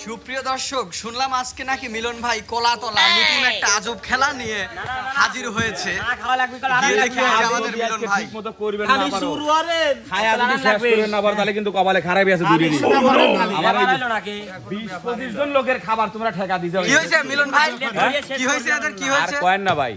সুপ্রিয় দর্শক শুনলাম আজকে নাকি মিলন ভাই কলাতলা নতুন একটা আজব খেলা নিয়ে হাজির হয়েছে। আমাদের মিলন ভাই। করবেন না না আবার তাহলে কিন্তু কপালে খারাপই আছে দূরে আমার জন লোকের খাবার তোমরা ঠেকা দিতে কি হয়েছে। মিলন ভাই? কি হয়েছে এদের কি আর কয়েন না ভাই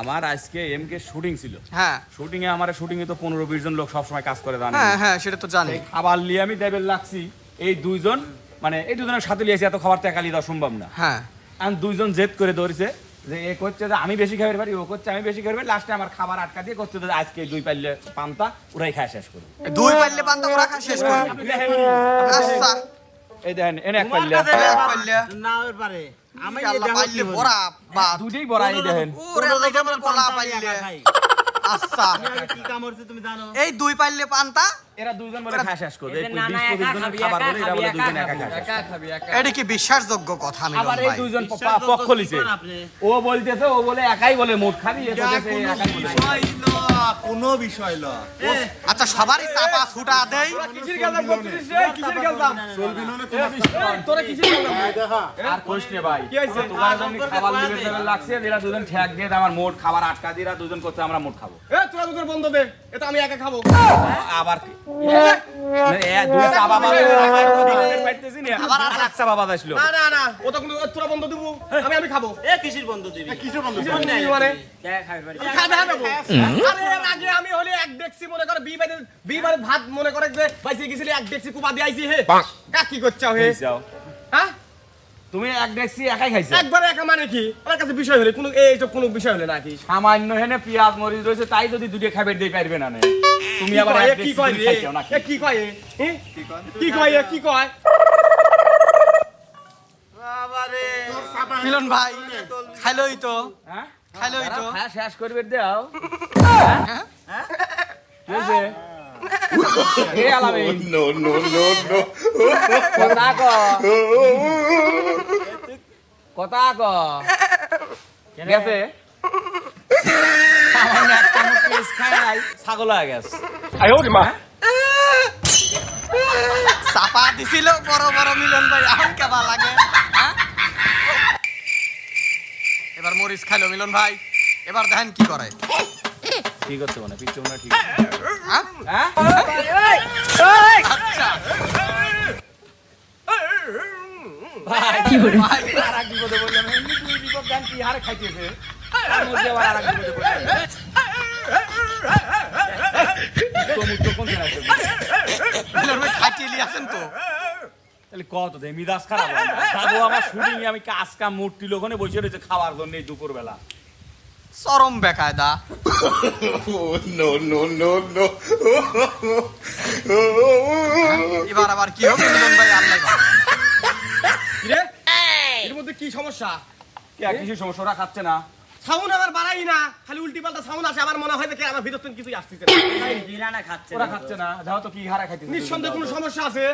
আমার আজকে এম কে শুটিং ছিল। হ্যাঁ। শুটিং এ আমার শুটিং এ তো পনেরো বিশ জন লোক সবসময় কাজ করে জানেন হ্যাঁ হ্যাঁ সেটা তো জানি। খাবার নিয়ে আমি দেবের লাগছি এই দুইজন মানে এই দুজনের সাথে লিয়েছি এত খাবার টেকা লিয়ে দেওয়া সম্ভব না। হ্যাঁ। আর দুইজন জেদ করে ধরেছে যে এ করছে যে আমি বেশি খাবার পারি ও করছে আমি বেশি খাবার পারি লাস্টে আমার খাবার আটকা দিয়ে করছে আজকে দুই পাইলে পান্তা ওরাই খায় শেষ করবে দুই পাইলে পান্তা ওরা খা শেষ করবে আচ্ছা। এই দেখেন এনে এক পাইলে। না ওর পারে। আমি ই আল্লাহ পাইলে বড়া বাদ দুইটাই বড় এই দেখেন। ওরে আল্লাহ কেমন কলা পাইলে আচ্ছা। কি কাম করছে তুমি জানো এই দুই পাইলে পান্তা? এরা দুইজন বলে খায় শেষ করবে খাবার বলে এরা বলে দুইজন একা খায় এটা কি বিশ্বাসযোগ্য কথা মিলন আবার এই দুইজন পক্ষ লিছে ও বলতেছে ও বলে একাই বলে মুখ খাবি এ একাই বলে কোনো বিষয় না। আচ্ছা সবারই চাপা ছুটা দেই। কিসের গেলদাম করছিস রে? কিসের গেলদাম চলবি না তোরা কিসের গেলদাম দেখা। আর কইস নে ভাই কি হইছে তোমার জন্য খাবার লিবে দেবে লাগছে এরা দুজন ঠ্যাক দিয়ে আমার মোট খাবার আটকা দিয়ে এরা দুজন করতে আমরা মোট খাব। এ তোরা দুটোর বন্ধ দে। এটা আমি একা খাব। আবার কি? মানে এ দুই চা বাবা পাইতেছি না আবার আর এক চা বাবা আসলো না না না ও তখন তোরা বন্ধ দিব। আমি আমি খাব। এ কিসির বন্ধু দিবি? কিসের বন্ধ দিবি? মানে? কে খাবে? খাবে খাবে। আরে এর আগে আমি হলে এক ডেক্সি মনে করে বি বারে বি বারে ভাত মনে করে যে বাইসে গেছিলি এক ডেক্সি কুপা দিয়ে আইছি হে। কা কি করছাও হে? যাও। হ্যাঁ? তুমি এক ডেক্সি একাই খাইছো? একবারে একা মানে কি? আমার কাছে বিষয় হলে কোনো এই তো কোনো বিষয় হলে নাকি? সামান্য হেনে পেঁয়াজ মরিচ রয়েছে তাই যদি দুটো খাবার দিয়ে পারবে না নে। তুমি আবার এক কি ডেক্সি কয় রে? কি কয় এ? কি কয়? কি কয় বাবারে। মিলন ভাই খাইলই তো। হ্যাঁ? খাইলই তো। খায়া শেষ করবে দাও। হ্যাঁ? নো নো নো নো কথা ক কথা ক গেছে ছাগল হয়ে গেছে চাপা দিছিল বড় বড় মিলন ভাই এখন কেবা লাগে হ্যাঁ? এবার মরিচ খাইলো মিলন ভাই এবার দেখেন কি করে ঠিক আছে মানে পিচ্ছু মনে ঠিক হ্যাঁ? হ্যাঁ? তো। তাহলে কত খারাপ আমার শুটিং আমি কাজ কাম মূর্তি লোকনে বসে রয়েছে খাওয়ার জন্য দুপুর বেলা চরম বেকায়দা। নো নো নো নো এবার আবার কি হবে মিলন ভাই আল্লাহ। রে এর মধ্যে কি সমস্যা? কি? আর কিছু সমস্যা? ওরা খাচ্ছে না। সাউন্ড আবার বাড়াই না। খালি উল্টি পাল্টা সাউন্ড আসে আমার মনে হয় দেখে আমার ভিতর থেকে কিছুই আসতেছে না। খাচ্ছে ওরা খাচ্ছে না। যাও তো কি হারা খাইতেছে। নিঃসন্দেহে কোনো সমস্যা আছে?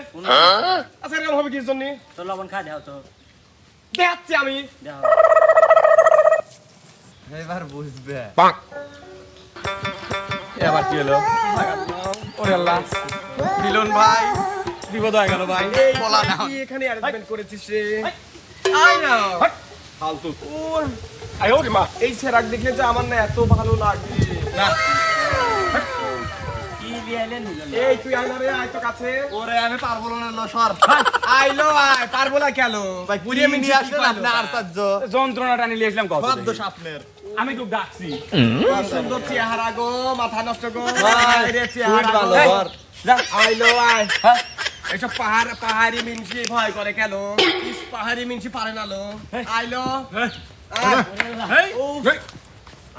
আচ্ছা এরকম হবে কির জন্য? তো লবণ খা দাও তো। দেখাচ্ছি আমি। দাও। এবার বুঝবে। এবার কি হলো? ওরে আল্লাহ। মিলন ভাই বিপদ হয়ে গেল ভাই। বলা না। কি এখানে অ্যারেঞ্জমেন্ট করেছিস রে? আই না। ফালতু। ওর এই সেরাক দেখলে যে আমার না এত ভালো লাগে। না। কি লিয়াইলেন মিলন এই তুই আয় না রে আয় তো কাছে। ওরে আমি পারব না লো সর। আইলো আয়। পারব না কেন? ভাই বুড়িয়ে কি মিনছি নিয়ে কি আসলেন পাইলো? আপনি আর চার্য যন্ত্রণাটা নিয়ে এসলাম কত সব দোষ দেখি। আপনার আমি তো ডাকছি। সুন্দর চেহারা গো মাথা নষ্ট গো। চেহারা। আইলো আয় হ্যাঁ। পাহাড় পাহাড়ি মিনসি ভয় করে কেন? পাহাড়ি মিনসি পারে না লো। আইলো আয়। উফ।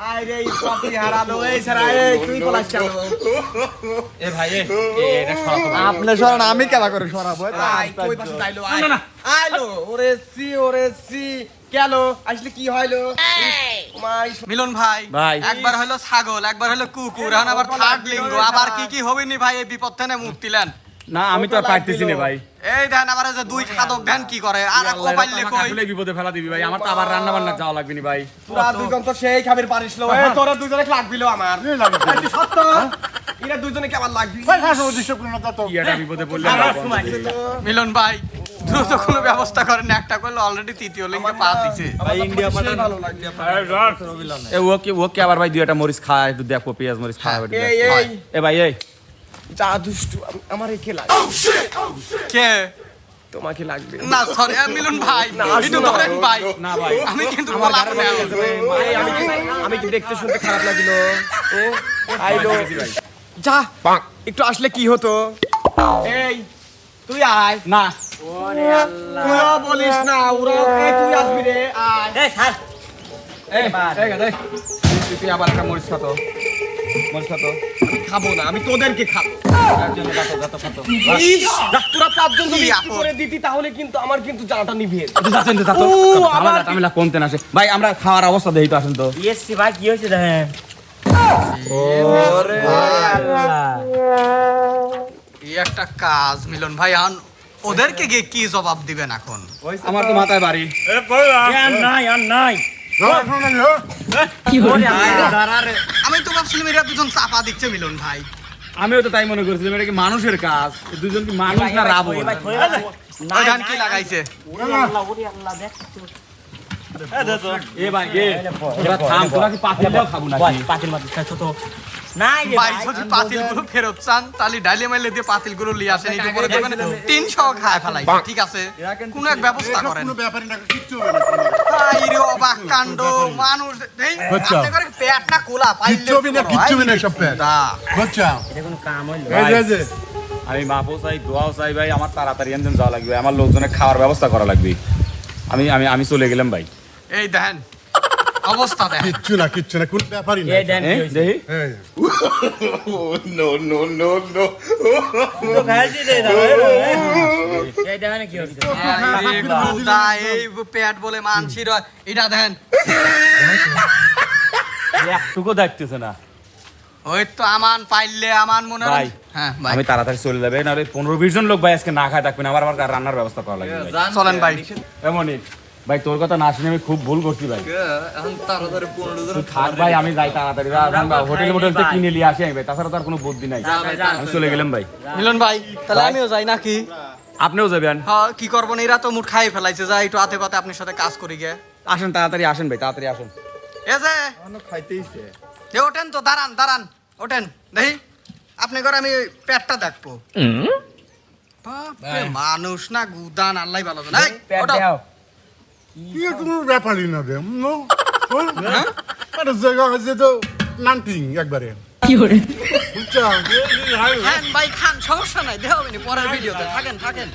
আয় এই সব চেহারা লো। এই সারা এই তুই পলাশ কেন? এ ভাই এ এ, এটা সরাতো আপনি সরান আমি কেবা করে সরাবো। আয় কই পাশে আইলো। আইলো ওরে সি ওরে সি। কেন আসলে কি হইল মিলন ভাই ভাই। একবার হলো ছাগল একবার হলো কুকুর এখন আবার থার্ড লিঙ্গ আবার কি কি হবে নি ভাই এই বিপদ থেকে মুক্তি লেন না আমি তো আর পারতেছি না ভাই এই দেন আবার যে দুই খাদক দেন কি করে আর আল্লাহ, কই আসলে বিপদে ফেলা দিবি ভাই আমার তো আবার রান্না বান্না যাওয়া লাগবে নি ভাই তোরা দুজন তো সেই খাবির পারিস লো এ তোরা দুজনে লাগবিলো আমার এই তুই সত্য এরা দুজনে কেমন লাগবি কি একটা বিপদে পড়লে আবার আমার সময় বন্ধু। মিলন ভাই দ্রুত কোনো ব্যবস্থা করেন একটা করলে অলরেডি তৃতীয় লিঙ্গে পা দিছে। ভাই ইন্ডিয়া পাঠান। ভালো লাগছে এ ওকে ওকে আবার ভাই দুই একটা মরিচ খায় একটু দেখো পেঁয়াজ মরিচ খায় এই এ ভাই এই। যা দুষ্টু আমার একে লাগে কে? তোমাকে লাগবে। না সরি মিলন ভাই। না একটু ধরেন ভাই। না ভাই। আমি কিন্তু কলা বলে এই, আমি কি আমি কি দেখতে শুনতে খারাপ লাগিল? ও আই আইলো যা একটু আসলে কি হতো? এই তুই আয়। না। তুইও বলিস না ওরা এই তুই আসবি রে আয়। এই স্যার এই এই এই তুই- তুই আবার একটা মরিচ খাতো মরিচ খাতো খাব না আমি তোদেরকে তোরা পাঁচজন যদি? করে দিতি তাহলে কিন্তু আমার কিন্তু জানাটা নিভিয়ে কমতে না ভাই আমরা খাওয়ার অবস্থা দেখি তো আসেন তো। ইয়েসি ভাই কি হয়েছে দেখেন? একটা কাজ মিলন ভাই আন। ওদেরকে গিয়ে কি জবাব দিবেন এখন আমার তো মাথায় বাড়ি নাই আর নাই আমি তো ভাবছিলাম এরা দুজন চাপা দিচ্ছে মিলন ভাই আমিও তো তাই মনে করছিলাম এটা কি মানুষের কাজ দুজন কি মানুষ না রাবণ ধান কি লাগাইছে এ ভাই এ তোরা থাম তোরা কি পাতিলটাও খাব পাতিল মাতিল খাইছো তো নাই রে ভাই। যদি পাতিলগুলো ফেরত চান তাহলে ডাইলে মাইলে দিয়ে পাতিলগুলো আসেন এই উপরে দেখবেন তিনশো খায় ফেলাই ঠিক আছে? কোন এক ব্যবস্থা করেন। ব্যাপারই না কিচ্ছু হবে না। তাই রে অবাক কাণ্ড মানুষ এই বুঝছ? আপনি করে পেট না কোলা কিচ্ছু না, কিচ্ছু না সব পেট। বুঝছ? এটা কোনো কাম হইল? এই যে, যে। আমি মাপও চাই দোয়াও চাই ভাই আমার তাড়াতাড়ি এনজন যাওয়া লাগবে আমার লোকজনের খাওয়ার ব্যবস্থা করা লাগবে। আমি আমি আমি চলে গেলাম ভাই। এই দেখেন অবস্থা দেখেন কিচ্ছু না কিচ্ছু না কোন ব্যাপারই না। দেন দেখি no, no. তো খাইছি রে না এই দেখেন কি হইছে এই গুদা, এই পেট বলে মানসির হয়। এটা দেখেন। একটুকু দেখতেছে না। ওই তো আমান পাইলে আমান মনে হয়। হ্যাঁ ভাই। আমি তাড়াতাড়ি চলে যাবে না পনেরো বিশ জন লোক ভাই আজকে না খায় থাকবেন আবার আমার রান্নার ব্যবস্থা করা লাগবে। চলেন ভাই। এমনই। ভাই তোর কথা না শুনে আমি খুব ভুল করছি ভাই। থাক ভাই আমি যাই তাড়াতাড়ি। হোটেল মোটেল থেকে কিনে নিয়ে আসি ভাই তাছাড়া তো আর কোনো বুদ্ধি নাই। আমি চলে গেলাম ভাই। মিলন ভাই তাহলে আমিও যাই নাকি? আপনিও যাবেন? হ্যাঁ কি করব? না এরা তো মুঠ খাই ফেলাইছে যা একটু হাতে পাতে আপনার সাথে কাজ করি গে। আসেন তাড়াতাড়ি আসেন ভাই তাড়াতাড়ি আসেন। এ যে খাইতেইছে। এ ওঠেন তো দাঁড়ান দাঁড়ান ওঠেন। দেখি আপনি করে আমি পেটটা দেখব। মানুষ না গুদান আল্লাহ ভালো জানে। কি কোনো ব্যাপারই না রে নো? আরে জায়গা আছে তো নানটিং একবারে। বুঝছ? খান ভাই খান সমস্যা নাই দেহ পরের ভিডিওতে থাকেন থাকেন।